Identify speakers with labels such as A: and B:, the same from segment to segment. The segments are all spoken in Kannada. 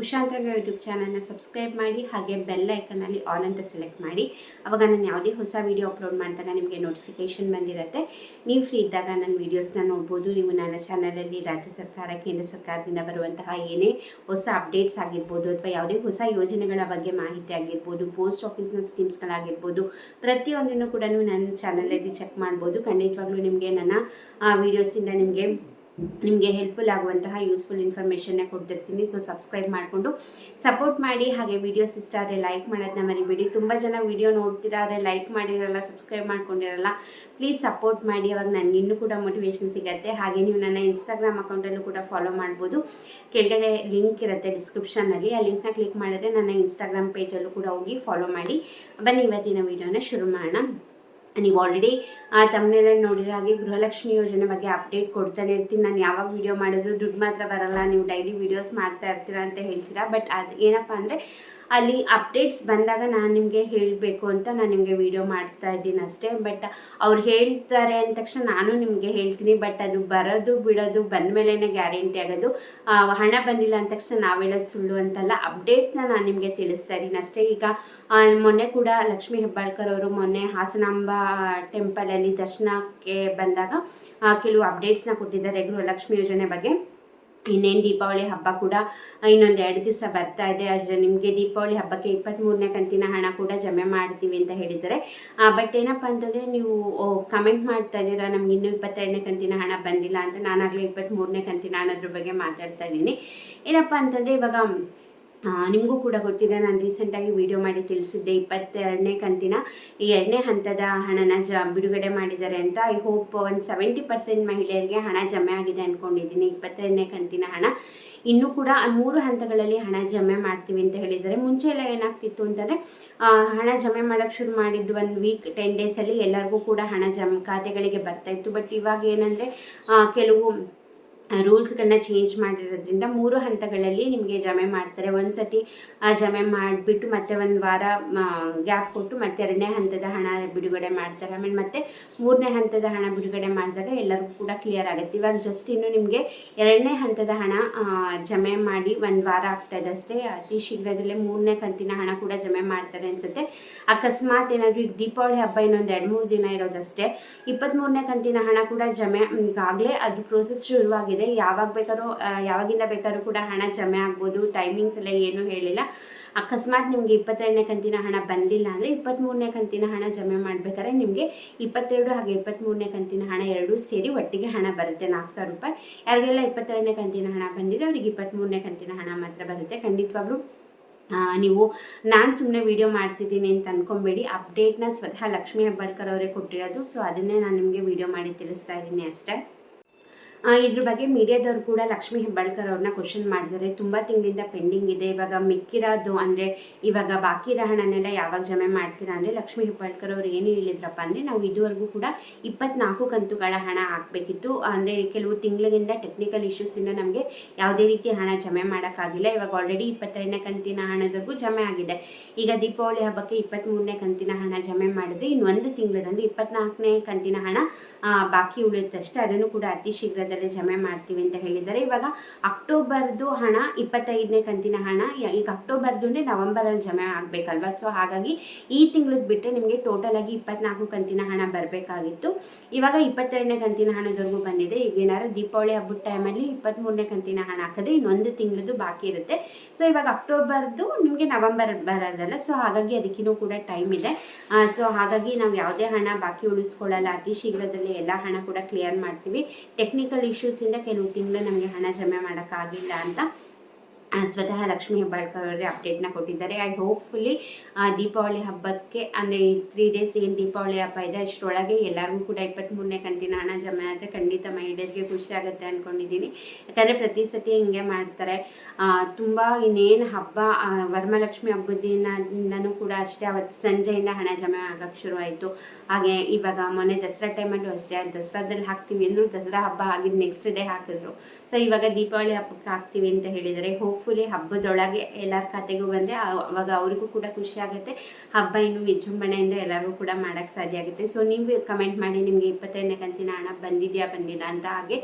A: ಉಷಾ ಅಂತರಂಗ ಯೂಟ್ಯೂಬ್ ಚಾನಲ್ನ ಸಬ್ಸ್ಕ್ರೈಬ್ ಮಾಡಿ, ಹಾಗೆ ಬೆಲ್ ಐಕನಲ್ಲಿ ಆಲ್ ಅಂತ ಸೆಲೆಕ್ಟ್ ಮಾಡಿ. ಅವಾಗ ನಾನು ಯಾವುದೇ ಹೊಸ ವೀಡಿಯೋ ಅಪ್ಲೋಡ್ ಮಾಡಿದಾಗ ನಿಮಗೆ ನೋಟಿಫಿಕೇಶನ್ ಬಂದಿರುತ್ತೆ. ನೀವು ಫ್ರೀ ಇದ್ದಾಗ ನನ್ನ ವೀಡಿಯೋಸ್ನ ನೋಡ್ಬೋದು. ನೀವು ನನ್ನ ಚಾನಲಲ್ಲಿ ರಾಜ್ಯ ಸರ್ಕಾರ, ಕೇಂದ್ರ ಸರ್ಕಾರದಿಂದ ಬರುವಂತಹ ಏನೇ ಹೊಸ ಅಪ್ಡೇಟ್ಸ್ ಆಗಿರ್ಬೋದು ಅಥವಾ ಯಾವುದೇ ಹೊಸ ಯೋಜನೆಗಳ ಬಗ್ಗೆ ಮಾಹಿತಿ ಆಗಿರ್ಬೋದು ಪೋಸ್ಟ್ ಆಫೀಸ್ನ ಸ್ಕೀಮ್ಸ್ಗಳಾಗಿರ್ಬೋದು ಪ್ರತಿಯೊಂದನ್ನು ಕೂಡ ನೀವು ನನ್ನ ಚಾನಲಲ್ಲಿ ಚೆಕ್ ಮಾಡ್ಬೋದು. ಖಂಡಿತವಾಗ್ಲೂ ನಿಮಗೆ ನನ್ನ ವೀಡಿಯೋಸಿಂದ ನಿಮಗೆ ನಿಮಗೆ ಹೆಲ್ಪ್ಫುಲ್ ಆಗುವಂತಹ ಯೂಸ್ಫುಲ್ ಇನ್ಫಾರ್ಮೇಷನ್ನ ಕೊಡ್ತಿರ್ತೀನಿ. ಸೊ ಸಬ್ಸ್ಕ್ರೈಬ್ ಮಾಡಿಕೊಂಡು ಸಪೋರ್ಟ್ ಮಾಡಿ. ಹಾಗೆ ವೀಡಿಯೋಸ್ ಇಷ್ಟ ಆದರೆ ಲೈಕ್ ಮಾಡೋದನ್ನ ಮರಿಬೇಡಿ. ತುಂಬ ಜನ ವೀಡಿಯೋ ನೋಡ್ತೀರಾ ಆದರೆ ಲೈಕ್ ಮಾಡಿರಲ್ಲ ಸಬ್ಸ್ಕ್ರೈಬ್ ಮಾಡ್ಕೊಂಡಿರಲ್ಲ ಪ್ಲೀಸ್ ಸಪೋರ್ಟ್ ಮಾಡಿ. ಅವಾಗ ನನಗೆ ಇನ್ನೂ ಕೂಡ ಮೋಟಿವೇಶನ್ ಸಿಗತ್ತೆ. ಹಾಗೆ ನೀವು ನನ್ನ ಇನ್ಸ್ಟಾಗ್ರಾಮ್ ಅಕೌಂಟಲ್ಲೂ ಕೂಡ ಫಾಲೋ ಮಾಡ್ಬೋದು. ಕೆಳಗಡೆ ಲಿಂಕ್ ಇರುತ್ತೆ ಡಿಸ್ಕ್ರಿಪ್ಷನಲ್ಲಿ ಆ ಲಿಂಕ್ನ ಕ್ಲಿಕ್ ಮಾಡಿದ್ರೆ ನನ್ನ ಇನ್ಸ್ಟಾಗ್ರಾಮ್ ಪೇಜಲ್ಲೂ ಕೂಡ ಹೋಗಿ ಫಾಲೋ ಮಾಡಿ. ಬನ್ನಿ, ಇವತ್ತಿನ ವೀಡಿಯೋನ ಶುರು ಮಾಡೋಣ. ನೀವು ಆಲ್ರೆಡಿ ತಮ್ಮನೇಲಿ ನೋಡಿರೋ ಹಾಗೆ ಗೃಹಲಕ್ಷ್ಮಿ ಯೋಜನೆ ಬಗ್ಗೆ ಅಪ್ಡೇಟ್ ಕೊಡ್ತಾನೆ ಇರ್ತೀನಿ. ನಾನು ಯಾವಾಗ ವೀಡಿಯೋ ಮಾಡಿದ್ರು ದುಡ್ಡು ಮಾತ್ರ ಬರಲ್ಲ, ನೀವು ಡೈಲಿ ವೀಡಿಯೋಸ್ ಮಾಡ್ತಾ ಇರ್ತೀರಾ ಅಂತ ಹೇಳ್ತೀರಾ. ಬಟ್ ಅದು ಏನಪ್ಪ ಅಂದರೆ ಅಲ್ಲಿ ಅಪ್ಡೇಟ್ಸ್ ಬಂದಾಗ ನಾನು ನಿಮಗೆ ಹೇಳಬೇಕು ಅಂತ ನಾನು ನಿಮಗೆ ವೀಡಿಯೋ ಮಾಡ್ತಾ ಇದ್ದೀನಿ ಅಷ್ಟೇ. ಬಟ್ ಅವ್ರು ಹೇಳ್ತಾರೆ ಅಂದ ತಕ್ಷಣ ನಾನು ನಿಮಗೆ ಹೇಳ್ತೀನಿ. ಬಟ್ ಅದು ಬರೋದು ಬಿಡೋದು ಬಂದ ಮೇಲೇ ಗ್ಯಾರಂಟಿ ಆಗೋದು ಹಣ ಬಂದಿಲ್ಲ ಅಂದ ತಕ್ಷಣ ನಾವು ಹೇಳೋದು ಸುಳ್ಳು ಅಂತಲ್ಲ ಅಪ್ಡೇಟ್ಸ್ನ ನಾನು ನಿಮಗೆ ತಿಳಿಸ್ತಾ ಇದ್ದೀನಿ ಅಷ್ಟೇ. ಈಗ ಮೊನ್ನೆ ಕೂಡ ಲಕ್ಷ್ಮೀ ಹೆಬ್ಬಾಳ್ಕರ್ ಅವರು ಮೊನ್ನೆ ಹಾಸನಾಂಬ ಟೆಂಪಲಲ್ಲಿ ದರ್ಶನಕ್ಕೆ ಬಂದಾಗ ಕೆಲವು ಅಪ್ಡೇಟ್ಸ್ನ ಕೊಟ್ಟಿದ್ದಾರೆ ಗೃಹಲಕ್ಷ್ಮಿ ಯೋಜನೆ ಬಗ್ಗೆ. ಇನ್ನೇನು ದೀಪಾವಳಿ ಹಬ್ಬ ಕೂಡ ಇನ್ನೊಂದು ಎರಡು ದಿವಸ ಬರ್ತಾ ಇದೆ. ಅಷ್ಟೇ ನಿಮಗೆ ದೀಪಾವಳಿ ಹಬ್ಬಕ್ಕೆ ಇಪ್ಪತ್ತ್ಮೂರನೇ ಕಂತಿನ ಹಣ ಕೂಡ ಜಮೆ ಮಾಡ್ತೀವಿ ಅಂತ ಹೇಳಿದ್ದಾರೆ. ಬಟ್ ಏನಪ್ಪ ಅಂತಂದರೆ ನೀವು ಕಮೆಂಟ್ ಮಾಡ್ತಾ ಇದ್ದೀರಾ, ನಮ್ಗೆ ಇನ್ನೂ ಇಪ್ಪತ್ತೆರಡನೇ ಕಂತಿನ ಹಣ ಬಂದಿಲ್ಲ ಅಂತ ನಾನಾಗಲೇ ಇಪ್ಪತ್ತ್ಮೂರನೇ ಕಂತಿನ ಹಣದ್ರ ಬಗ್ಗೆ ಮಾತಾಡ್ತಾ ಇದ್ದೀನಿ. ಏನಪ್ಪ ಅಂತಂದರೆ ಇವಾಗ ನಿಮಗೂ ಕೂಡ ಗೊತ್ತಿದೆ, ನಾನು ರೀಸೆಂಟಾಗಿ ವಿಡಿಯೋ ಮಾಡಿ ತಿಳಿಸಿದ್ದೆ. ಇಪ್ಪತ್ತೆರಡನೇ ಕಂತಿನ, ಈ ಎರಡನೇ ಹಂತದ ಹಣನ ಜ, ಬಿಡುಗಡೆ ಮಾಡಿದ್ದಾರೆ ಅಂತ ಐ ಹೋಪ್ ಒಂದು ಸೆವೆಂಟಿ ಪರ್ಸೆಂಟ್ ಮಹಿಳೆಯರಿಗೆ ಹಣ ಜಮೆ ಆಗಿದೆ ಅಂದ್ಕೊಂಡಿದ್ದೀನಿ ಇಪ್ಪತ್ತೆರಡನೇ ಕಂತಿನ ಹಣ. ಇನ್ನೂ ಕೂಡ ಮೂರು ಹಂತಗಳಲ್ಲಿ ಹಣ ಜಮೆ ಮಾಡ್ತೀವಿ ಅಂತ ಹೇಳಿದ್ದಾರೆ. ಮುಂಚೆ ಎಲ್ಲ ಏನಾಗ್ತಿತ್ತು ಅಂತಂದರೆ ಹಣ ಜಮೆ ಮಾಡೋಕ್ಕೆ ಶುರು ಮಾಡಿದ್ದು ಒಂದು ವೀಕ್ ಟೆನ್ ಡೇಸಲ್ಲಿ ಎಲ್ಲರಿಗೂ ಕೂಡ ಹಣ ಜಮ್, ಖಾತೆಗಳಿಗೆ ಬರ್ತಾಯಿತ್ತು ಬಟ್ ಇವಾಗ ಏನಂದರೆ ಕೆಲವು ರೂಲ್ಸ್ಗಳನ್ನ ಚೇಂಜ್ ಮಾಡಿರೋದ್ರಿಂದ ಮೂರು ಹಂತಗಳಲ್ಲಿ ನಿಮಗೆ ಜಮೆ ಮಾಡ್ತಾರೆ. ಒಂದು ಸತಿ ಜಮೆ ಮಾಡಿಬಿಟ್ಟು ಮತ್ತೆ ಒಂದು ವಾರ ಗ್ಯಾಪ್ ಕೊಟ್ಟು ಮತ್ತೆ ಎರಡನೇ ಹಂತದ ಹಣ ಬಿಡುಗಡೆ ಮಾಡ್ತಾರೆ. ಆಮೇಲೆ ಮತ್ತೆ ಮೂರನೇ ಹಂತದ ಹಣ ಬಿಡುಗಡೆ ಮಾಡಿದಾಗ ಎಲ್ಲರಿಗೂ ಕೂಡ ಕ್ಲಿಯರ್ ಆಗುತ್ತೆ. ಇವಾಗ ಜಸ್ಟ್ ಇನ್ನು ನಿಮಗೆ ಎರಡನೇ ಹಂತದ ಹಣ ಜಮೆ ಮಾಡಿ ಒಂದು ವಾರ ಆಗ್ತಾ ಇದೆ ಅಷ್ಟೇ. ಅತಿ ಶೀಘ್ರದಲ್ಲೇ ಮೂರನೇ ಕಂತಿನ ಹಣ ಕೂಡ ಜಮೆ ಮಾಡ್ತಾರೆ ಅನಿಸುತ್ತೆ. ಅಕಸ್ಮಾತ್ ಏನಾದರೂ ಈಗ ದೀಪಾವಳಿ ಹಬ್ಬ ಇನ್ನೊಂದು ಎರಡು ಮೂರು ದಿನ ಇರೋದಷ್ಟೇ. ಇಪ್ಪತ್ತ್ಮೂರನೇ ಕಂತಿನ ಹಣ ಕೂಡ ಜಮೆ, ಈಗಾಗಲೇ ಅದ್ರ ಪ್ರೋಸೆಸ್ ಶುರುವಾಗಿದೆ. ಯಾವಾಗ ಬೇಕಾದ್ರೂ ಯಾವಾಗಿಂದ ಬೇಕಾದ್ರೂ ಕೂಡ ಹಣ ಜಮೆ ಆಗ್ಬೋದು. ಟೈಮಿಂಗ್ಸ್ ಎಲ್ಲ ಏನೂ ಹೇಳಿಲ್ಲ. ಅಕಸ್ಮಾತ್ ನಿಮಗೆ ಇಪ್ಪತ್ತೆರಡನೇ ಕಂತಿನ ಹಣ ಬಂದಿಲ್ಲ ಅಂದರೆ ಇಪ್ಪತ್ತ್ಮೂರನೇ ಕಂತಿನ ಹಣ ಜಮೆ ಮಾಡಬೇಕಾದ್ರೆ ನಿಮಗೆ ಇಪ್ಪತ್ತೆರಡು ಹಾಗೆ ಇಪ್ಪತ್ತ್ಮೂರನೇ ಕಂತಿನ ಹಣ ಎರಡೂ ಸೇರಿ ಒಟ್ಟಿಗೆ ಹಣ ಬರುತ್ತೆ. ನಾಲ್ಕು ಸಾವಿರ ರೂಪಾಯಿ. ಯಾರಿಗೆಲ್ಲ ಇಪ್ಪತ್ತೆರಡನೇ ಕಂತಿನ ಹಣ ಬಂದಿದೆ, ಅವರಿಗೆ ಇಪ್ಪತ್ತ್ಮೂರನೇ ಕಂತಿನ ಹಣ ಮಾತ್ರ ಬರುತ್ತೆ. ಖಂಡಿತವಾಗ್ಲೂ ನೀವು, ನಾನು ಸುಮ್ಮನೆ ವಿಡಿಯೋ ಮಾಡ್ತಿದ್ದೀನಿ ಅಂತ ಅಂದ್ಕೊಂಬೇಡಿ ಅಪ್ಡೇಟ್ನ ಸ್ವತಃ ಲಕ್ಷ್ಮೀ ಹೆಬ್ಬಾಳ್ಕರ್ ಅವರೇ ಕೊಟ್ಟಿರೋದು. ಸೊ ಅದನ್ನೇ ನಾನು ನಿಮಗೆ ವಿಡಿಯೋ ಮಾಡಿ ತಿಳಿಸ್ತಾ ಇದ್ದೀನಿ ಅಷ್ಟೇ. ಇದ್ರ ಬಗ್ಗೆ ಮೀಡಿಯಾದವರು ಕೂಡ ಲಕ್ಷ್ಮೀ ಹೆಬ್ಬಾಳ್ಕರ್ ಅವ್ರನ್ನ ಕ್ವಶನ್ ಮಾಡಿದ್ದಾರೆ. ತುಂಬ ತಿಂಗಳಿಂದ ಪೆಂಡಿಂಗ್ ಇದೆ. ಇವಾಗ ಮಿಕ್ಕಿರೋದು ಅಂದರೆ ಇವಾಗ ಬಾಕಿ ಇರೋ ಹಣನೆಲ್ಲ ಯಾವಾಗ ಜಮೆ ಮಾಡ್ತೀರಾ ಅಂದರೆ ಲಕ್ಷ್ಮೀ ಹೆಬ್ಬಾಳ್ಕರ್ ಅವ್ರು ಏನು ಹೇಳಿದ್ರಪ್ಪ ಅಂದರೆ ನಾವು ಇದುವರೆಗೂ ಕೂಡ ಇಪ್ಪತ್ನಾಲ್ಕು ಕಂತುಗಳ ಹಣ ಹಾಕಬೇಕಿತ್ತು. ಅಂದರೆ ಕೆಲವು ತಿಂಗಳಿಂದ ಟೆಕ್ನಿಕಲ್ ಇಶ್ಯೂಸಿಂದ ನಮಗೆ ಯಾವುದೇ ರೀತಿ ಹಣ ಜಮೆ ಮಾಡೋಕ್ಕಾಗಿಲ್ಲ. ಇವಾಗ ಆಲ್ರೆಡಿ ಇಪ್ಪತ್ತೆರಡನೇ ಕಂತಿನ ಹಣದವರೆಗೂ ಜಮೆ ಆಗಿದೆ. ಈಗ ದೀಪಾವಳಿ ಹಬ್ಬಕ್ಕೆ ಇಪ್ಪತ್ತ್ಮೂರನೇ ಕಂತಿನ ಹಣ ಜಮೆ ಮಾಡಿದ್ರೆ ಇನ್ನೊಂದು ತಿಂಗಳಲ್ಲಿ ಇಪ್ಪತ್ನಾಲ್ಕನೇ ಕಂತಿನ ಹಣ ಬಾಕಿ ಉಳಿಯುತ್ತಷ್ಟೇ ಅದನ್ನು ಕೂಡ ಅತಿ ಶೀಘ್ರದಲ್ಲೇ ಜಮೆ ಮಾಡ್ತೀವಿ ಅಂತ ಹೇಳಿದ್ದಾರೆ. ಇವಾಗ ಅಕ್ಟೋಬರ್ದು ಹಣ, ಇಪ್ಪತ್ತೈದನೇ ಕಂತಿನ ಹಣ ಈಗ ಅಕ್ಟೋಬರ್ದು ಅಂದರೆ ನವಂಬರಲ್ಲಿ ಜಮೆ ಆಗಬೇಕಲ್ವಾ? ಸೊ, ಹಾಗಾಗಿ ಈ ತಿಂಗಳದ್ದು ಬಿಟ್ಟರೆ ನಿಮಗೆ ಟೋಟಲ್ ಆಗಿ ಇಪ್ಪತ್ನಾಲ್ಕು ಕಂತಿನ ಹಣ ಬರಬೇಕಾಗಿತ್ತು. ಇವಾಗ ಇಪ್ಪತ್ತೆರಡನೇ ಕಂತಿನ ಹಣದವರೆಗೂ ಬಂದಿದೆ. ಈಗ ಏನಾದ್ರು ದೀಪಾವಳಿ ಹಬ್ಬದ ಟೈಮಲ್ಲಿ ಇಪ್ಪತ್ತ್ಮೂರನೇ ಕಂತಿನ ಹಣ ಹಾಕಿದ್ರೆ ಇನ್ನೊಂದು ತಿಂಗಳದ್ದು ಬಾಕಿ ಇರುತ್ತೆ. ಸೊ, ಇವಾಗ ಅಕ್ಟೋಬರ್ದು ನಿಮಗೆ ನವಂಬರ್ ಬರೋದಲ್ಲ. ಸೊ, ಹಾಗಾಗಿ ಅದಕ್ಕಿನ್ನೂ ಕೂಡ ಟೈಮ್ ಇದೆ. ಸೊ, ಹಾಗಾಗಿ ನಾವು ಯಾವುದೇ ಹಣ ಬಾಕಿ ಉಳಿಸ್ಕೊಳ್ಳಲ್ಲ. ಅತಿ ಶೀಘ್ರದಲ್ಲಿ ಎಲ್ಲ ಹಣ ಕೂಡ ಕ್ಲಿಯರ್ ಮಾಡ್ತೀವಿ. ಟೆಕ್ನಿಕಲ್ ಇಶ್ಯೂಸಿಂದ ಕೆಲವು ತಿಂಗಳು ನಮಗೆ ಹಣ ಜಮೆ ಮಾಡೋಕ್ಕಾಗಿಲ್ಲ ಅಂತ ಸ್ವತಃ ಲಕ್ಷ್ಮೀ ಹೆಬ್ಬಾಳ್ಕರ್ ಅವರೇ ಅಪ್ಡೇಟ್ನ ಕೊಟ್ಟಿದ್ದಾರೆ. ಐ ಹೋಪ್ಫುಲಿ ದೀಪಾವಳಿ ಹಬ್ಬಕ್ಕೆ, ಅಂದರೆ ಈ ತ್ರೀ ಡೇಸ್ ಏನು ದೀಪಾವಳಿ ಹಬ್ಬ ಇದೆ, ಅಷ್ಟರೊಳಗೆ ಎಲ್ಲರಿಗೂ ಕೂಡ ಇಪ್ಪತ್ತ್ಮೂರನೇ ಕಂತಿನ ಹಣ ಜಮೆ ಆದರೆ ಖಂಡಿತ ಮಹಿಳೆಯರಿಗೆ ಖುಷಿ ಆಗುತ್ತೆ ಅಂದ್ಕೊಂಡಿದ್ದೀನಿ ಯಾಕಂದರೆ ಪ್ರತಿ ಸತಿ ಹಿಂಗೆ ಮಾಡ್ತಾರೆ. ತುಂಬ ಇನ್ನೇನು ಹಬ್ಬ ವರಮಹಾಲಕ್ಷ್ಮಿ ಹಬ್ಬದ ದಿನದಿಂದನೂ ಕೂಡ ಅಷ್ಟೇ, ಅವತ್ತು ಸಂಜೆಯಿಂದ ಹಣ ಜಮೆ ಆಗೋಕ್ಕೆ ಶುರುವಾಯಿತು ಹಾಗೆ ಇವಾಗ ಮೊನ್ನೆ ದಸರಾ ಟೈಮಲ್ಲೂ ಅಷ್ಟೇ, ದಸರಾದಲ್ಲಿ ಹಾಕ್ತೀವಿ ಅಂದರೂ ದಸರಾ ಹಬ್ಬ ಆಗಿದ್ದು ನೆಕ್ಸ್ಟ್ ಡೇ ಹಾಕಿದ್ರು. ಸೊ ಇವಾಗ ದೀಪಾವಳಿ ಹಬ್ಬಕ್ಕೆ ಹಾಕ್ತೀವಿ ಅಂತ ಹೇಳಿದರೆ ಹೋಪ್ ಹೋಪ್ಫುಲಿ ಹಬ್ಬದೊಳಗೆ ಎಲ್ಲರ ಖಾತೆಗೂ ಬಂದರೆ ಅವಾಗ ಅವ್ರಿಗೂ ಕೂಡ ಖುಷಿ ಆಗುತ್ತೆ. ಹಬ್ಬ ಇನ್ನು ವಿಜೃಂಭಣೆಯಿಂದ ಎಲ್ಲರಿಗೂ ಕೂಡ ಮಾಡೋಕ್ಕೆ ಸಾಧ್ಯ ಆಗುತ್ತೆ. ಸೊ ನೀವು ಕಮೆಂಟ್ ಮಾಡಿ ನಿಮಗೆ ಇಪ್ಪತ್ತೈದನೇ ಕಂತಿನ ಹಣ ಬಂದಿದೆಯಾ, ಬಂದಿಲ್ಲ ಅಂತ ಹಾಗೆ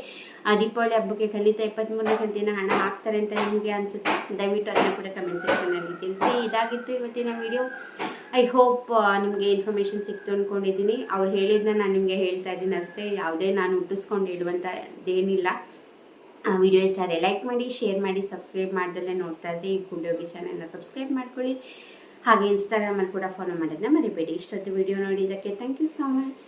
A: ದೀಪಾವಳಿ ಹಬ್ಬಕ್ಕೆ ಖಂಡಿತ ಇಪ್ಪತ್ತ್ಮೂರನೇ ಕಂತಿನ ಹಣ ಹಾಕ್ತಾರೆ ಅಂತ ನಿಮಗೆ ಅನಿಸುತ್ತೆ? ದಯವಿಟ್ಟು ಅದನ್ನು ಕೂಡ ಕಮೆಂಟ್ ಸೆಕ್ಷನಲ್ಲಿ ತಿಳಿಸಿ. ಇದಾಗಿತ್ತು ಇವತ್ತಿನ ವಿಡಿಯೋ ಐ ಹೋಪ್ ನಿಮಗೆ ಇನ್ಫಾರ್ಮೇಷನ್ ಸಿಕ್ತು ಅಂದ್ಕೊಂಡಿದ್ದೀನಿ ಅವ್ರು ಹೇಳಿದ್ದನ್ನ ನಾನು ನಿಮಗೆ ಹೇಳ್ತಾ ಇದ್ದೀನಿ ಅಷ್ಟೇ. ಯಾವುದೇ ನಾನು ಹುಟ್ಟಿಸ್ಕೊಂಡು ಇಡುವಂಥದ್ದೇನಿಲ್ಲ ವಿಡಿಯೋ ಇಷ್ಟ ಆದರೆ ಲೈಕ್ ಮಾಡಿ ಶೇರ್ ಮಾಡಿ ಸಬ್ಸ್ಕ್ರೈಬ್ ಮಾಡ್ದಲ್ಲೇ ನೋಡ್ತಾ ಇದ್ದೆ ಈ ಗುಂಡೋಗಿ ಚಾನೆಲ್ನ ಸಬ್ಸ್ಕ್ರೈಬ್ ಮಾಡ್ಕೊಳ್ಳಿ. ಹಾಗೆ ಇನ್ಸ್ಟಾಗ್ರಾಮಲ್ಲಿ ಕೂಡ ಫಾಲೋ ಮಾಡೋದನ್ನ ಮರಿಬೇಡಿ. ಇಷ್ಟೊತ್ತು ವಿಡಿಯೋ ನೋಡಿದ್ದಕ್ಕೆ ಥ್ಯಾಂಕ್ ಯು ಸೊ ಮಚ್